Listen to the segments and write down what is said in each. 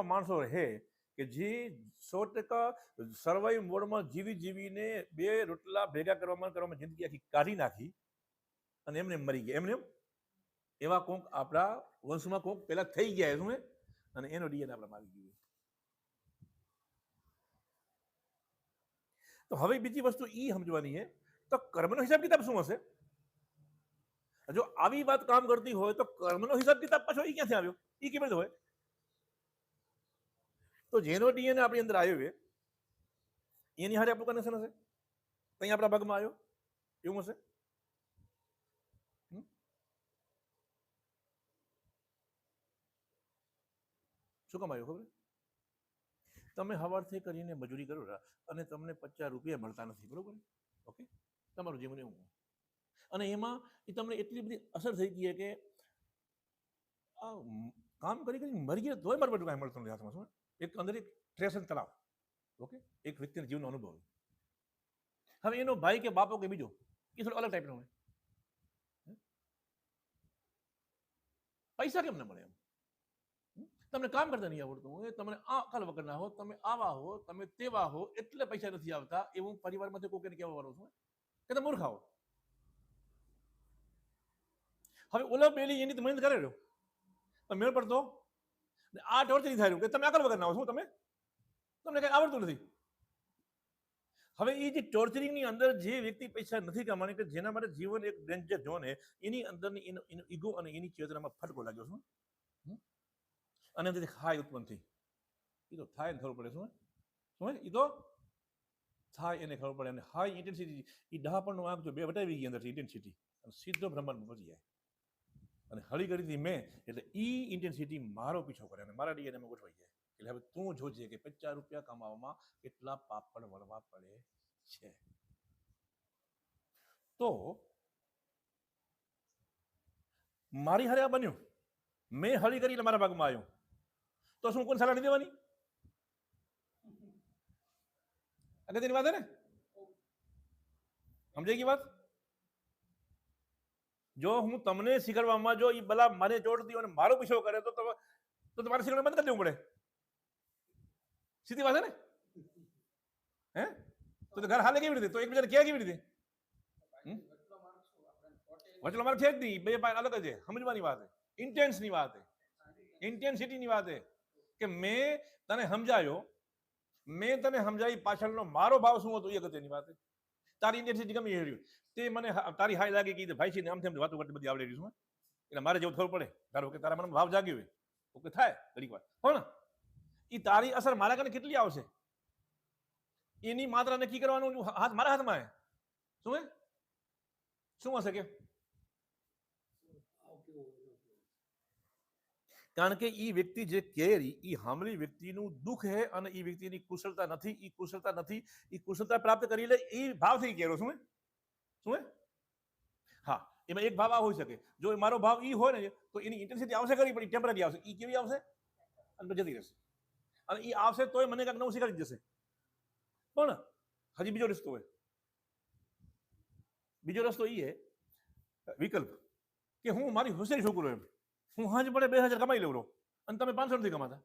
માણસો રહે કે જે સો ટકા સર્વાઈવ મોડમાં જીવી જીવીને બે રોટલા ભેગા કરવામાં કરવામાં જિંદગી આખી કાઢી નાખી અને એમને મરી ગયા. એમને એમ એવા કોંક આપણા વંશમાં કોંક પહેલા થઈ ગયા શું અને એનો ડીએન આપણામાં આવી ગયું તો હવે બીજી વસ્તુ એ સમજવાની છે, તો કર્મનો હિસાબ કિતાબ શું હશે? જો આવી વાત કામ કરતી હોય તો કર્મનો હિસાબ કિતાબ પાછો એ ક્યાંથી આવ્યો? એ કેવી રીતે હોય? તો જેનો ડીએનએ આપણી અંદર આવ્યો એની હારે આપણું કનેક્શન હશે? ત્યાં આપણા ભાગમાં આવ્યો? એવું હશે? શું કામ આવ્યો ખબર? તમે હવારથી કરીને મજૂરી કરો અને તમને પચાસ રૂપિયા મળતા નથી, બરોબર? ઓકે? તમારું જીવન એવું. અને એમાં એ તમને એટલી બધી અસર થઈ ગઈ કે, આ કામ કરી કરી મરી ગયા તોય મારે બધું કાંઈ મળતું નથી હાથમાં, શું? એક અંદર એક ટ્રેશન તણાવ. ઓકે એક વ્યક્તિના જીવનનો અનુભવ. હવે એનો ભાઈ કે બાપો કે બીજો, એ થોડો અલગ ટાઈપનો હોય. પૈસા કેમ ના મળે એમ? તમને કામ કરતા નહીં આવડતું હોય, તમને આ અકલ વગરના હો, તમે આવા હો, તમે તેવા હો, એટલે પૈસા નથી આવતા, એવું પરિવારમાંથી કોઈને કહેવા વાળો છું કે તમે મૂર્ખાઓ. હવે ઓલા બેલી એની મહેનત કરે રહ્યો પણ મેળ પડતો? આ ટોર્ચરિંગ થાય કે તમે આગળ વગર ના શું તમે? તમને કઈ આવડતું નથી. હવે એ જે ટોર્ચરિંગની અંદર જે વ્યક્તિ પૈસા નથી કમાણી કે જેના માટે જીવન એક ડેન્જર ઝોન છે એની અંદરની એનો ઈગો અને એની ચેતનામાં ફટકો લાગ્યો હમ? અને અંદરથી હાય ઉત્પન્ન થઈ એ તો થાય ને ખબર પડે શું શું એ તો થાય એને ખબર પડે. અને હાઈ ઇન્ટેન્સિટી એ ડહાપણનો આંક જો બે વટાવી ગઈ અંદરથી ઇન્ટેન્સિટી અને સીધો બ્રહ્માંડમાં પહોંચી જાય. અને હળી કરી હતી મેં એટલે ઈ ઇન્ટેન્સિટી મારો પીછો કરે અને મારા ડીએનએમાં ગોઠવાઈ જાય એટલે હવે તું જોજે કે પચાસ રૂપિયા કમાવામાં કેટલા પાપડ વળવા પડે છે. તો મારી હારે આ બન્યું. મેં હળી કરી એટલે મારા ભાગમાં આવ્યું. તો શું કોણ સલાહ નહીં દેવાની? અગત્યની વાત હે ને? સમજાઈ ગઈ વાત? જો હું તમને શીખવાડવામાં જો એ ભલા મને જોડતી હોય અને મારો પીછો કરે તો તો તમારે શીખવાનું બંધ કરી દેવું પડે. સીધી વાત છે ને? હે? તો ઘર હાલે કેવી રીતે? તો એકબીજાને ક્યાં કેવી રીતે? વચલો મારે છે જ બે પાય અલગ છે. સમજવાની વાત છે. ઇન્ટેન્સની વાત છે. ઇન્ટેન્સિટીની વાત છે કે મેં તને સમજાયો. મેં તને સમજાવી પાછળનો મારો ભાવ શું હતો? એ અગત્યની વાત છે. તારી ઇન્ટેન્સિટી ગમી એ રહ્યું. તે મને તારી હાઈ લાગી કે ભાઈ છે ને આમ તેમ વાતો કરતી બધી આવડે રહ્યું એટલે મારે જેવું ખબર પડે. ધારો કે તારા મને ભાવ જાગ્યો હોય. ઓકે, થાય ઘડીક વાર. પણ એ તારી અસર મારા કને કેટલી આવશે? એની માત્રા નક્કી કરવાનું હાથ મારા હાથમાં શું શું હશે કે? કારણ કે એ વ્યક્તિ જે કેરી એ હામલી વ્યક્તિનું દુઃખ હે અને એ વ્યક્તિની કુશળતા નથી એ કુશળતા નથી એ કુશળતા પ્રાપ્ત કરી લે એ ભાવથી કેરો શું શું હે? એમાં એક ભાવ આ હોઈ શકે. જો મારો ભાવ એ હોય ને, તો એની ઇન્ટેન્સિટી આવશે ખરી, પણ ટેમ્પરરી આવશે. એ કેવી આવશે? અને જતી રહેશે. અને એ આવશે તોય મને કાંઈક નવું શીખવાડી જશે પણ હજી બીજો રસ્તો હોય. બીજો રસ્તો એ વિકલ્પ, કે હું મારી હોશિયારી છોકરો એમ. હું હાજ પડે બે હજાર કમાઈ લઉં અને તમે પાંચસો નથી કમાતા.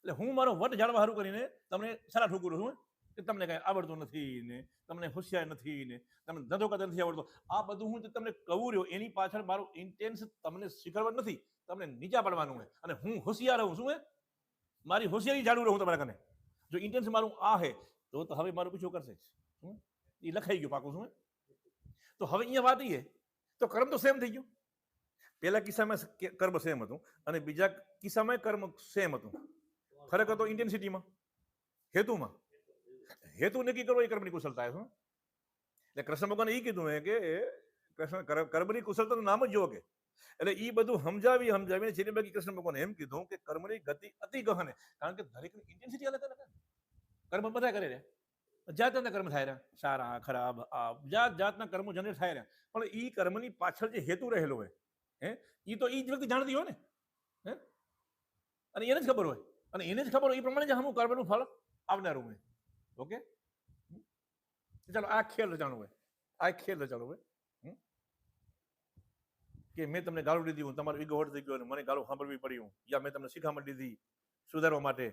એટલે હું મારો વટ જાળવા સારું કરીને તમને સારા ઠોકરું છું કે તમને કાંઈ આવડતું નથી ને, તમને હોશિયાર નથી ને, તમને ધંધો કરતા નથી આવડતો. આ બધું હું તમને કહું રહ્યો, એની પાછળ મારું ઇન્ટેન્સ તમને શીખવવા નથી, તમને નીચા પડવાનું હોય અને હું હોશિયાર રહું છું મારી હોશિયારી જાળવું રહું તમારા કને. જો ઇન્ટેન્સ મારું આ હે તો હવે મારું પીછો કરશે. એ લખાઈ ગયું પાકું છું? તો હવે અહીંયા વાત એ તો કર્મ તો સેમ થઈ ગયું. પહેલા કિસ્સામાં કર્મ સેમ હતું અને બીજા કિસ્સામાં કર્મ સેમ હતું. ફરક હતો ઇન્ટેન્સિટીમાં હેતુમાં? હેતુ નક્કી કરવો એ કર્મની કુશળતા શું એટલે કૃષ્ણ ભગવાને એ કીધું કે કૃષ્ણ કર- કર્મની કુશળતાનું નામ જ કે. એટલે એ બધું સમજાવી સમજાવીને છેલ્લે બાકી કૃષ્ણ ભગવાને એમ કીધું કે કર્મની ગતિ અતિ ગહન કારણ કે દરેકની ઇન્ટેન્સિટી અલગ અલગ. કર્મ બધા કરે રહ્યા. જાત જાતના કર્મ થાય રહ્યા. સારા, ખરાબ, આ જાત જાતના કર્મો જનરેટ થાય રહ્યા. પણ એ કર્મની પાછળ જે હેતુ રહેલો હોય હે? એ તો એ જ વ્યક્તિ જાણતી હોય ને? હે? અને એને જ ખબર હોય. અને એને જ ખબર હોય એ પ્રમાણે જ હમું કર્મનું ફળ આવનારું હોય. ઓકે? ચાલો, આ ખેલ રચાણું હોય. આ ખેલ રચાણું હોય? કે મેં તમને ગાળું દીધી હું તમારો ઈગો હટ થઈ ગયો મને ગાળું સાંભળવી પડી હું. યા મેં તમને શીખામણ દીધી સુધારવા માટે.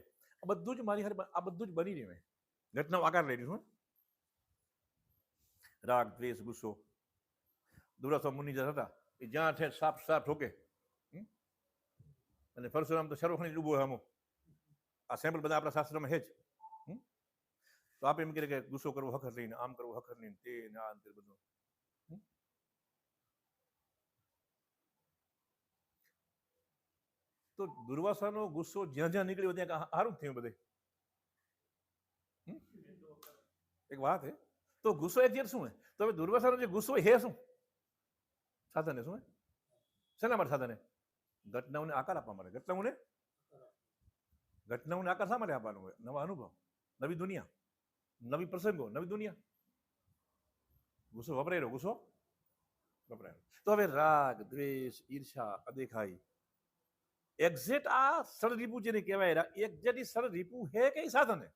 આ બધું જ મારી હારે આ બધું જ બની રહ્યું મેં ઘટનાઓ આકાર લઈ રહ્યું રાગ, દ્વેષ, ગુસ્સો. દુરાસા મુનિજર હતા એ જ્યાં છે સાપ સાપ ઠોકે, હમ? અને પરશુરામ તો સર્વખણી જ ઊભો હમો આ સેમ્પલ બધા આપણા શાસ્ત્રમાં છે જ, હમ? તો આપણે એમ કહીએ કે ગુસ્સો કરવો હખર લઈને આમ કરવું હખર લઈને તે ને આ ને તે બધું હમ? તો દુર્વાસાનો ગુસ્સો જ્યાં જ્યાં નીકળ્યો ત્યાં કા- સારું જ થયું બધે હમ? એક વાત હે તો ગુસ્સો એક્ઝેક્ટ શું હે તો હવે દુર્વાસાનો જે ગુસ્સો હે શું સાધન શું શેના માટે સાધન ઘટનાઓને આકાર આપવા માટે. ઘટનાઓને? ઘટનાઓને આકાર શા માટે આપવાનો હોય? નવા અનુભવ. નવી દુનિયા. નવી પ્રસંગો. નવી દુનિયા. ગુસ્સો વપરાય રહ્યો. ગુસ્સો વપરાય તો હવે રાગ, દ્વેષ ઈર્ષા અદેખાઈ એક્ઝેક્ટ આ સરળ રીપુ જેને કહેવાય. એક્ઝેક્ટ એ સરળ રીપુ હે કઈ સાધન હે?